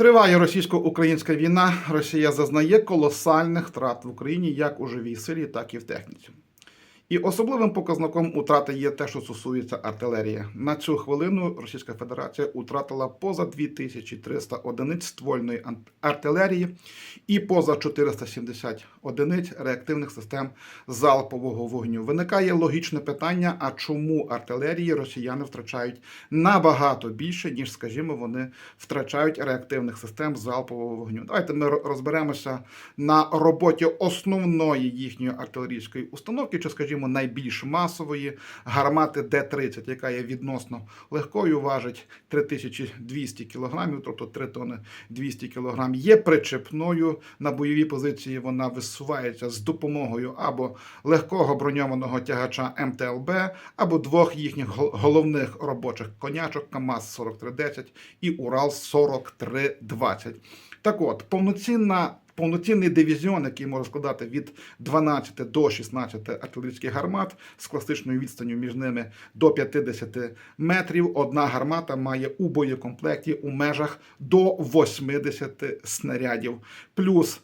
Триває російсько-українська війна. Росія зазнає колосальних втрат в Україні як у живій силі, так і в техніці. І особливим показником утрати є те, що стосується артилерії. На цю хвилину Російська Федерація утратила поза 2300 одиниць ствольної артилерії і поза 470 одиниць реактивних систем залпового вогню. Виникає логічне питання: а чому артилерії росіяни втрачають набагато більше, ніж, скажімо, вони втрачають реактивних систем залпового вогню? Давайте ми розберемося на роботі основної їхньої артилерійської установки, чи, скажімо, найбільш масової гармати Д-30, яка є відносно легкою, важить 3200 кг, тобто 3 тонни 200 кг, є причепною на бойові позиції. Вона висувається з допомогою або легкого броньованого тягача МТЛБ, або двох їхніх головних робочих конячок КАМАЗ 4310 і Урал 4320. Так от, повноцінна. Повноцінний дивізіон, який може складати від 12 до 16 артилерійських гармат з класичною відстанню між ними до 50 метрів. Одна гармата має у боєкомплекті у межах до 80 снарядів. Плюс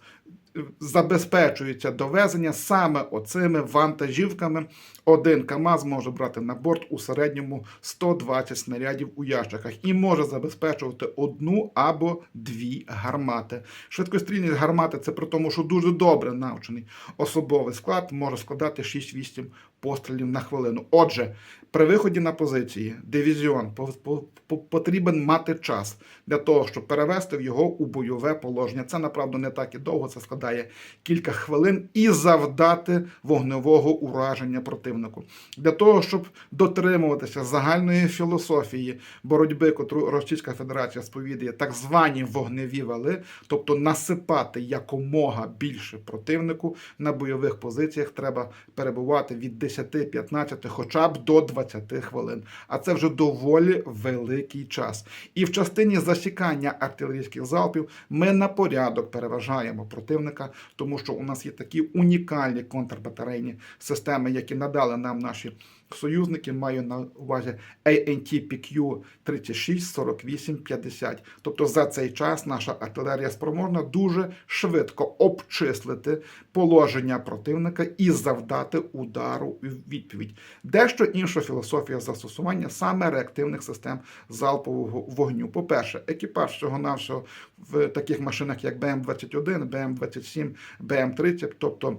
забезпечується довезення саме оцими вантажівками. Один КАМАЗ може брати на борт у середньому 120 снарядів у ящиках і може забезпечувати одну або дві гармати. Швидкострільність гармати це при тому, що дуже добре навчений особовий склад може складати 6-8 пострілів на хвилину. Отже, при виході на позиції дивізіон по- по- по- потрібен мати час для того, щоб перевести його у бойове положення. Це направду не так і довго, це складає кілька хвилин і завдати вогневого ураження противнику. Для того, щоб дотримуватися загальної філософії боротьби, котру Російська Федерація сповідує, так звані вогневі вали, тобто насипати якомога більше противнику на бойових позиціях, треба перебувати від 10-15, хоча б до 20 хвилин. А це вже доволі великий час. І в частині засікання артилерійських залпів ми на порядок переважаємо противника, тому що у нас є такі унікальні контрбатарейні системи, які надали нам наші союзники. Маю на увазі ANT-PQ 36, 48, 50. Тобто за цей час наша артилерія спроможна дуже швидко обчислити положення противника і завдати удару у відповідь. Дещо інша філософія застосування саме реактивних систем залпового вогню. По-перше, екіпаж всього навсього в таких машинах, як БМ-21, БМ-27, БМ-30, тобто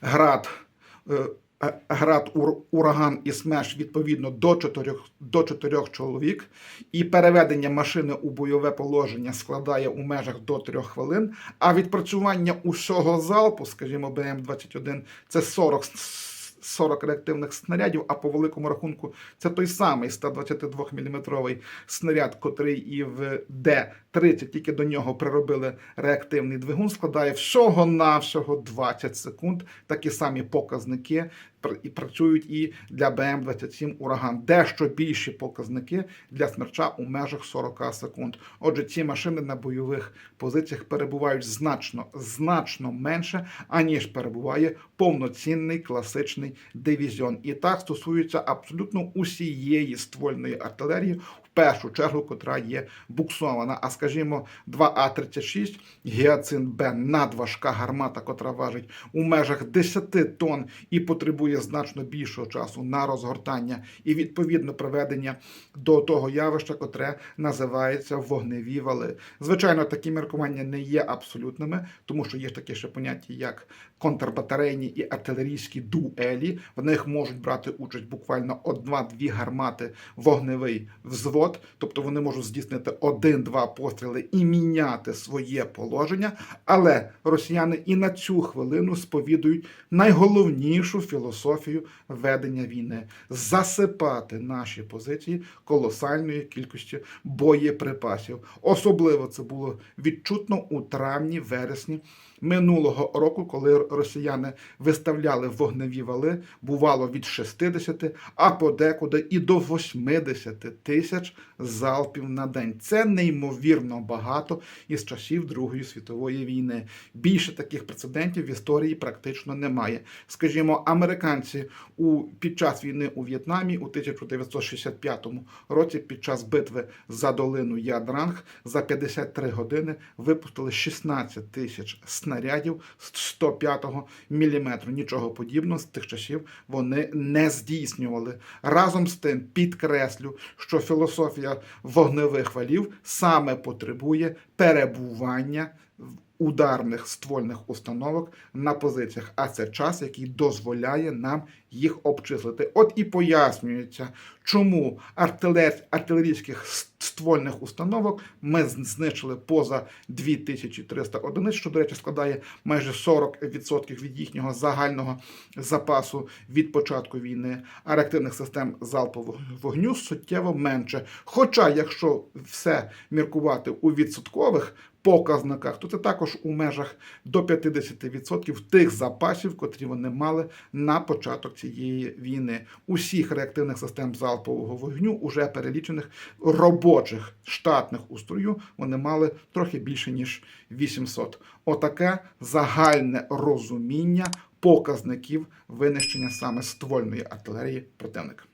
град. Град, ур- ураган і смеш відповідно до 4, до 4 чоловік, і переведення машини у бойове положення складає у межах до 3 хвилин. А відпрацювання усього залпу, скажімо, БМ-21, це 40 с- 40 реактивних снарядів, а по великому рахунку це той самий 122 мм снаряд, котрий і в Д-30, тільки до нього приробили реактивний двигун, складає всього-навсього 20 секунд. Такі самі показники і працюють і для БМ-27 Ураган. Дещо більші показники для смерча у межах 40 секунд. Отже, ці машини на бойових позиціях перебувають значно, значно менше, аніж перебуває повноцінний класичний дивізіон. І так стосується абсолютно усієї ствольної артилерії, в першу чергу, котра є буксована. А скажімо, 2А36 Гіацин Б надважка гармата, котра важить у межах 10 тонн і потребує значно більшого часу на розгортання і відповідно приведення до того явища, котре називається вогневі вали. Звичайно, такі міркування не є абсолютними, тому що є таке ще поняття, як контрбатарейні і артилерійські дуелі. В них можуть брати участь буквально одна-дві гармати вогневий взвод, тобто вони можуть здійснити один-два постріли і міняти своє положення. Але росіяни і на цю хвилину сповідують найголовнішу філософію ведення війни засипати наші позиції колосальною кількістю боєприпасів. Особливо це було відчутно у травні-вересні минулого року, коли росіяни виставляли вогневі вали, бувало від 60, а подекуди і до 80 тисяч залпів на день. Це неймовірно багато із часів Другої світової війни. Більше таких прецедентів в історії практично немає. Скажімо, американці у під час війни у В'єтнамі у 1965 році, під час битви за долину Ядранг, за 53 години випустили 16 тисяч снарядів з 105 мм. Нічого подібного з тих часів вони не здійснювали. Разом з тим підкреслю, що філософія вогневих валів саме потребує перебування ударних ствольних установок на позиціях, а це час, який дозволяє нам їх обчислити. От і пояснюється, чому артилер... артилерійських ствольних установок ми знищили поза 2300 одиниць, що, до речі, складає майже 40% від їхнього загального запасу від початку війни, а реактивних систем залпового вогню суттєво менше. Хоча, якщо все міркувати у відсоткових показниках, то це також у межах до 50% тих запасів, котрі вони мали на початок цієї війни. Усіх реактивних систем залпового вогню, уже перелічених робочих штатних у строю, вони мали трохи більше ніж 800. Отаке загальне розуміння показників винищення саме ствольної артилерії противника.